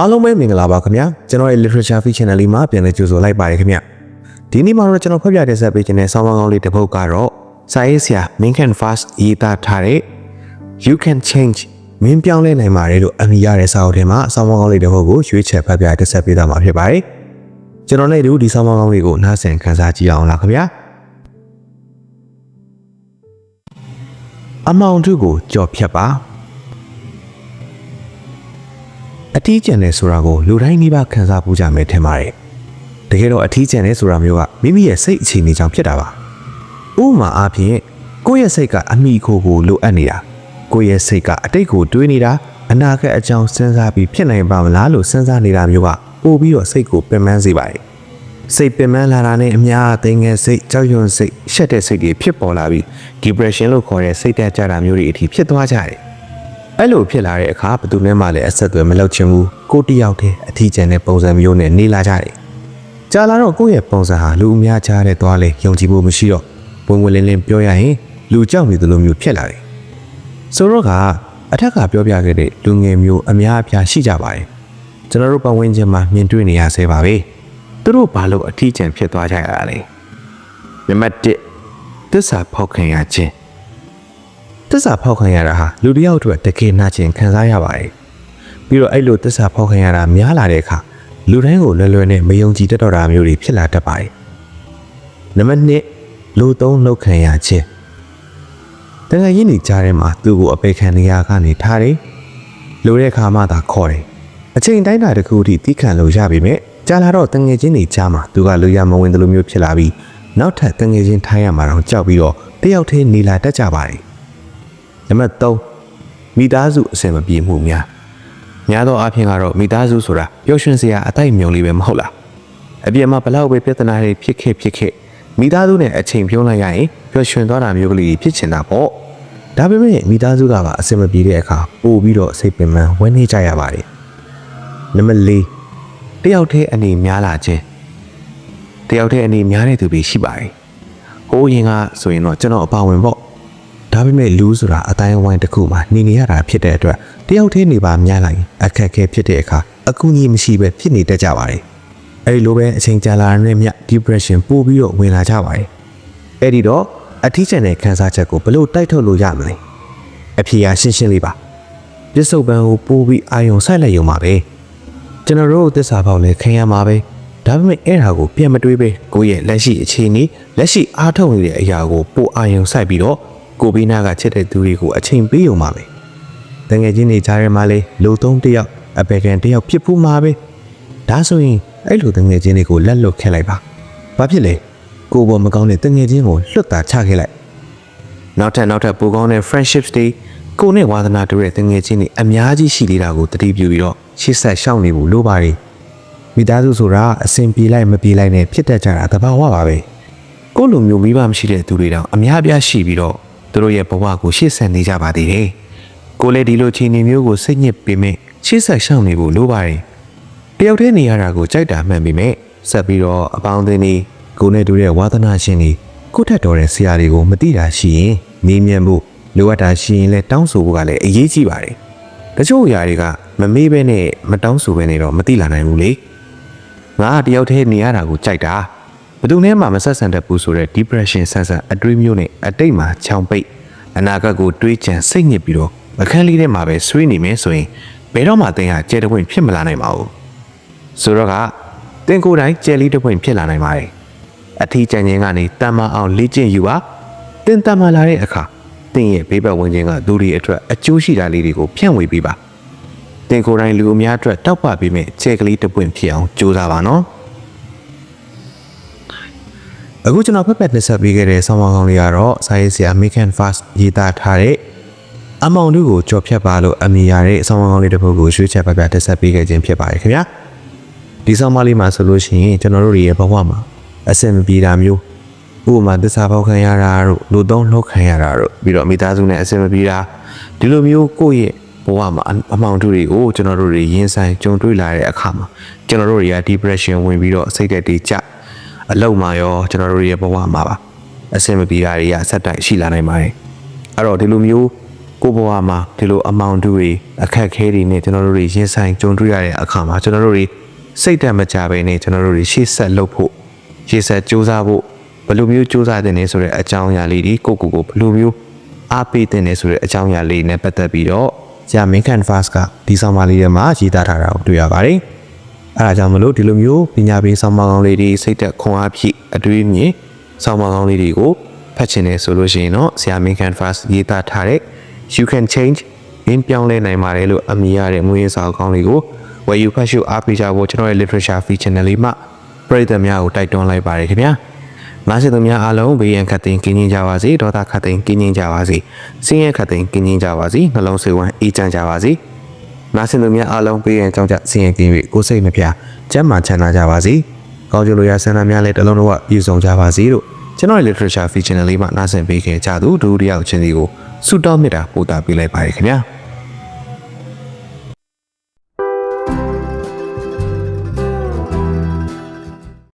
အားလုံးပဲမင်္ဂလာပါခင်ဗျာကျွန်တော်ရဲ့ literature feature channel လေးမှာပြန်လည်ကြိုဆိုလိုက်ပါတယ်ခင်ဗျဒီနေ့မှာတော့ကျွန်တော်ဖတ်ပြတဲ့ဆက်ပေးခြင်းနဲ့ဆောင်းပါးကောင်းလေးတစ်ပုဒ်ကတော့စာရေးဆရာ Minkan Fast ရေးသားထားတဲ့ You can change မင်းပြောင်းလဲနိုင်ပါတယ်လို့အမည်ရတဲ့စာအုပ်ထဲမှာဆောင်းပါးကောင်းလေးတစ်ပုဒ်ကိုရွေးချယ်ဖတ်ပြတဲ့ဆက်ပေးသွားမှာဖြစ်ပါတယ်ကျွန်တော်လည်းဒီဒီဆောင်းပါးကောင်းလေးကိုနားဆင်ခန်းစားကြည့်အောင်လားခင်ဗျာအမောင်ထုကိုကြော်ဖြတ်ပါ အထီးကျန်တယ်ဆိုတာကိုလူတိုင်းနှိပါခံစားပူးကြမယ်ထင်ပါတယ်။တကယ်တော့အထီးကျန်တယ်ဆိုတာမျိုးကမိမိရဲ့စိတ်အခြေအနေကြောင့်ဖြစ်တာပါ။ဥပမာအားဖြင့်ကိုယ့်ရဲ့စိတ်ကအမိခိုကိုလိုအပ်နေတာ။ကိုယ့်ရဲ့စိတ်ကအတိတ်ကိုတွေးနေတာအနာဂတ်အကြောင်းစဉ်းစားပြီးဖြစ်နိုင်ပါမလားလို့စဉ်းစားနေတာမျိုးကပို့ပြီးတော့စိတ်ကိုပင်ပန်းစေပါတယ်။စိတ်ပင်ပန်းလာတာနဲ့အများအသိငယ်စိတ်ကြောက်ရွံ့စိတ်ရှက်တဲ့စိတ်တွေဖြစ်ပေါ်လာပြီး depression လို့ခေါ်တဲ့စိတ်တက်ကြတာမျိုးတွေအထိဖြစ်သွားကြတယ်။ အဲ့လိုဖြစ်လာတဲ့အခါဘယ်သူမှလည်းအဆက်အသွယ်မလုပ်ချင်ဘူးကိုတယောက်တည်းအထီးကျန်တဲ့ပုံစံမျိုးနဲ့နေလာကြတယ်ကြာလာတော့ကိုယ့်ရဲ့ပုံစံဟာလူအများကြားတဲ့သွားလဲယုံကြည်ဖို့မရှိတော့ဝင်ဝင်လင်းလင်းပြောရရင်လူကြောက်နေသလိုမျိုးဖြစ်လာတယ်ဆိုတော့ကအထက်ကပြောပြခဲ့တဲ့လူငယ်မျိုးအများအပြားရှိကြပါတယ်ကျွန်တော်တို့ပတ်ဝန်းကျင်မှာမြင်တွေ့နေရဆဲပါပဲသူတို့ဘာလို့အထီးကျန်ဖြစ်သွားကြရတာလဲနံပါတ်1သစ္စာဖောက်ခံရခြင်း တစ္ဆာဖောက်ခံရတာဟာလူတစ်ယောက်အတွက်တကယ်နာကျင်ခံစားရပါတယ်။ပြီးတော့အဲ့လိုတစ္ဆာဖောက်ခံရတာများလာတဲ့အခါလူတိုင်းကိုလွယ်လွယ်နဲ့မယုံကြည်တတ်တော့တာမျိုးတွေဖြစ်လာတတ်ပါတယ်။နံပါတ်1လူသုံးလောက်ခံရခြင်းတကယ်ရင်းနေကြတဲ့မှာသူ့ကိုအပေခံနေရကနေထားတယ်။လိုတဲ့အခါမှသာခေါ်တယ်။အချိန်တိုင်းတာတစ်ခုအထိတီးခံလို့ရပြီမဲ့ကြာလာတော့တငယ်ချင်းတွေကြားမှာသူကလူရမဝင်တယ်လို့မျိုးဖြစ်လာပြီးနောက်ထပ်တငယ်ချင်းထားရမှာတော့ကြောက်ပြီးတော့တယောက်တည်းနေလာတတ်ကြပါတယ်။ နံပါတ်3မိသားစုအဆင်မပြေမှုများများသောအားဖြင့်ကတော့မိသားစုဆိုတာပျော်ရွှင်စရာအတိုက်မြုံလေးပဲမဟုတ်လားအပြင်မှာဘလောက်ပဲပြဿနာတွေဖြစ်ခဲ့ဖြစ်ခဲ့မိသားစုနဲ့အချိန်ပြုံးလိုက်ရရင်ပျော်ရွှင်သွားတာမျိုးကလေးဖြစ်ချင်တာပေါ့ဒါပေမဲ့မိသားစုကပါအဆင်မပြေတဲ့အခါပို့ပြီးတော့စိတ်ပင်ပန်းဝန်းနေကြရပါတယ်နံပါတ်4တယောက်တည်းအနေများလာခြင်းတယောက်တည်းအနေများတဲ့သူတွေရှိပါတယ်ဟိုးရင်ကဆိုရင်တော့ကျွန်တော်အပါဝင်ပေါ့ ဒါပေမဲ့လူဆိုတာအတိုင်းအဝိုင်းတစ်ခုမှာနေနေရတာဖြစ်တဲ့အတွက်တယောက်တည်းနေပါများလိုက်ရင်အခက်အခဲဖြစ်တဲ့အခါအကူအညီမရှိပဲဖြစ်နေတတ်ကြပါတယ်။အဲဒီလိုပဲအချိန်ကြာလာတဲ့မြတ် depression ပို့ပြီးတော့ဝင်လာကြပါတယ်။အဲဒီတော့အထီးကျန်တဲ့ခံစားချက်ကိုဘယ်လို့တိုက်ထုတ်လို့ရမလဲ။အဖြေအရှင်းရှင်းလေးပါ။ပြစ္ဆုတ်ပန်ကိုပို့ပြီးအာယုံဆိုင်လိုက်ရုံပါပဲ။ကျွန်တော်တို့သစ္စာပေါက်လဲခင်ရမှာပဲ။ဒါပေမဲ့အဲ့ဒါကိုပြန်မတွေးပဲကိုယ့်ရဲ့လက်ရှိအခြေအနေလက်ရှိအားထုတ်နေတဲ့အရာကိုပို့အာယုံဆိုင်ပြီးတော့ ကိုဘီနာကချစ်တဲ့သူတွေကိုအချိန်ပေးုံပါပဲတငယ်ချင်းတွေကြားထဲမှာလေလူသုံးတစ်ယောက်အပေကန်တစ်ယောက်ဖြစ်ဖို့မှာပဲဒါဆိုရင်အဲ့လိုတငယ်ချင်းတွေကိုလက်လွတ်ခဲ့လိုက်ပါဘာဖြစ်လဲကိုဘောမကောင်းတဲ့တငယ်ချင်းကိုလွတ်တာချခဲ့လိုက်နောက်ထပ်နောက်ထပ်ပိုကောင်းတဲ့ friendships တွေကိုနဲ့ဝါသနာတူတဲ့တငယ်ချင်းတွေအများကြီးရှိနေတာကိုတတိပြုပြီးတော့ရှေ့ဆက်ရှောင်နေဖို့လိုပါတယ်မိသားစုဆိုတာအစဉ်ပြေလိုက်မပြေလိုက်နဲ့ဖြစ်တတ်ကြတာသဘာဝပါပဲကိုယ့်လိုမျိုးမိဘမရှိတဲ့သူတွေတောင်အများပြားရှိပြီးတော့ သူတို့ရဲ့ဘဝကိုရှေ့ဆက်နေကြပါသေးတယ်ကိုလည်းဒီလိုခြေနေမျိုးကိုစိတ်ညစ်ပေမဲ့ရှေ့ဆက်ရှောင်နေဖို့လိုပါတယ်တယောက်တည်းနေရတာကိုကြိုက်တာမှန်ပေမဲ့ဆက်ပြီးတော့အပေါင်းအသင်းတွေကိုနဲ့တူတဲ့ဝါသနာရှင်တွေကိုထက်တော်တဲ့ဆရာတွေကိုမသိတာရှိရင်မေးမြန်းဖို့လိုအပ်တာရှိရင်လည်းတောင်းဆိုဖို့ကလည်းအရေးကြီးပါတယ်တချို့အရာတွေကမမေးဘဲနဲ့မတောင်းဆိုဘဲနဲ့တော့မသိလာနိုင်ဘူးလေငါကတယောက်တည်းနေရတာကိုကြိုက်တာ ဘယ်သူနဲ့မှမဆက်ဆံတတ်ဘူးဆိုတဲ့ depression ဆန်းဆန်းအတွေးမျိုးနဲ့အတိတ်မှာချောင်ပိတ်အနာဂတ်ကိုတွေးကြံစိတ်ညစ်ပြီးတော့အခန်းလေးထဲမှာပဲဆွေးနေမယ်ဆိုရင်ဘယ်တော့မှတင်ဟာကျဲတပွင့်ဖြစ်မလာနိုင်ပါဘူးဆိုတော့ကတင်ကိုယ်တိုင်ကျဲလေးတပွင့်ဖြစ်လာနိုင်ပါတယ်အထီးကျန်ခြင်းကနေတန်မအောင်လေ့ကျင့်ယူပါတင်တန်မလာတဲ့အခါတင်ရဲ့ဘေးဘက်ဝင်ခြင်းကသူတွေအတွက်အကျိုးရှိတာလေးတွေကိုဖြန့်ဝေပေးပါတင်ကိုယ်တိုင်လူအများအတွက်တောက်ပပေးမဲ့ကျဲကလေးတပွင့်ဖြစ်အောင်ကြိုးစားပါနော် အခုကျွန်တော်ဖက်ဖက်တင်ဆက်ပေးခဲ့တဲ့ဆောင်းပါးကောင်းလေးကတော့စာရေးဆရာ Mekan Fast ရေးသားထားတဲ့အမောင်တို့ကိုကြော်ဖြတ်ပါလို့အမည်ရတဲ့ဆောင်းပါးကောင်းလေးတစ်ပုဒ်ကိုရွှေ့ချက်ဖက်ဖက်တင်ဆက်ပေးခဲ့ခြင်းဖြစ်ပါတယ်ခင်ဗျာဒီဆောင်းပါးလေးမှာဆိုလို့ရှိရင်ကျွန်တော်တို့ရဲ့ဘဝမှာအဆင်မပြေတာမျိုးဥပမာသစ္စာပေါက်ခံရတာတို့လူသုံးလှုပ်ခံရတာတို့ပြီးတော့မိသားစုနဲ့အဆင်မပြေတာဒီလိုမျိုးကိုယ့်ရဲ့ဘဝမှာအမောင်တို့တွေကိုကျွန်တော်တို့တွေရင်ဆိုင်ကြုံတွေ့လာတဲ့အခါမှာကျွန်တော်တို့တွေက depression ဝင်ပြီးတော့စိတ်သက်တွေကျ အလုံးမှာရောကျွန်တော်တို့ရဲ့ဘဝမှာပါအဆင်မပြေတာတွေကဆက်တိုက်ရှိလာနိုင်ပါတယ်အဲ့တော့ဒီလိုမျိုးကိုဘဝမှာဒီလိုအမောင်တူတွေအခက်ခဲတွေနဲ့ကျွန်တော်တို့တွေရင်ဆိုင်ကြုံတွေ့ရတဲ့အခါမှာကျွန်တော်တို့တွေစိတ်ဓာတ်မကြဘဲနဲ့ကျွန်တော်တို့တွေရှေ့ဆက်လုပ်ဖို့ရှေ့ဆက်စူးစမ်းဖို့ဘယ်လိုမျိုးစူးစမ်းတဲ့နေဆိုတဲ့အကြောင်းအရာလေးတွေကိုကိုကိုကိုဘယ်လိုမျိုးအားပေးတဲ့နေဆိုတဲ့အကြောင်းအရာလေးနဲ့ပတ်သက်ပြီးတော့ဆရာမင်းကန်ဖတ်ကဒီဆောင်မလေးထဲမှာရေးသားထားတာကိုတွေ့ရပါတယ်။ အဲဒါကြောင့်မလို့ဒီလိုမျိုးပညာပေးဆောင်မကောင်းလေးတွေစိတ်သက်ခွန်အားဖြည့်အတွေးမြင်ဆောင်မကောင်းလေးတွေကိုဖတ်ချင်တယ်ဆိုလို့ရှိရင်တော့ဆရာမင်းကန်ဖတ်ရေးသားထားတဲ့ you can change ရင်းပြောင်းလဲနိုင်ပါတယ်လို့အမည်ရတဲ့မွေးရစာကောင်းလေးကိုဝယ်ယူဖတ်ရှုအားပေးကြဖို့ကျွန်တော်ရဲ့ literature feature channel လေးမှာပရိသတ်များကိုတိုက်တွန်းလိုက်ပါတယ်ခင်ဗျာ။နားဆင်သူများအားလုံးဘေးရန်ခတ်သိမ်းကင်းကျင်းကြပါစေဒေါသခတ်သိမ်းကင်းကျင်းကြပါစေစင်းရဲခတ်သိမ်းကင်းကျင်းကြပါစေနှလုံးစိတ်ဝမ်းအေးချမ်းကြပါစေ နားဆင်သူများအားလုံးဘေးရန်ကြောင့်ကြစင်းရဲကင်း၍ကိုယ်စိတ်နှပြကျန်းမာချမ်းသာကြပါစေကောင်းကျိုးလိုရာဆန္ဒများလည်းတစ်လုံးလုံးဝပြည့်စုံကြပါစေလို့ကျွန်တော်ရဲ့ literature feature channel လေးမှာနားဆင်ပေးခဲ့ကြသူဒုတိယချင်းစီကိုဆုတောင်းမေတ္တာပို့တာပေးလိုက်ပါတယ်ခင်ဗျာ။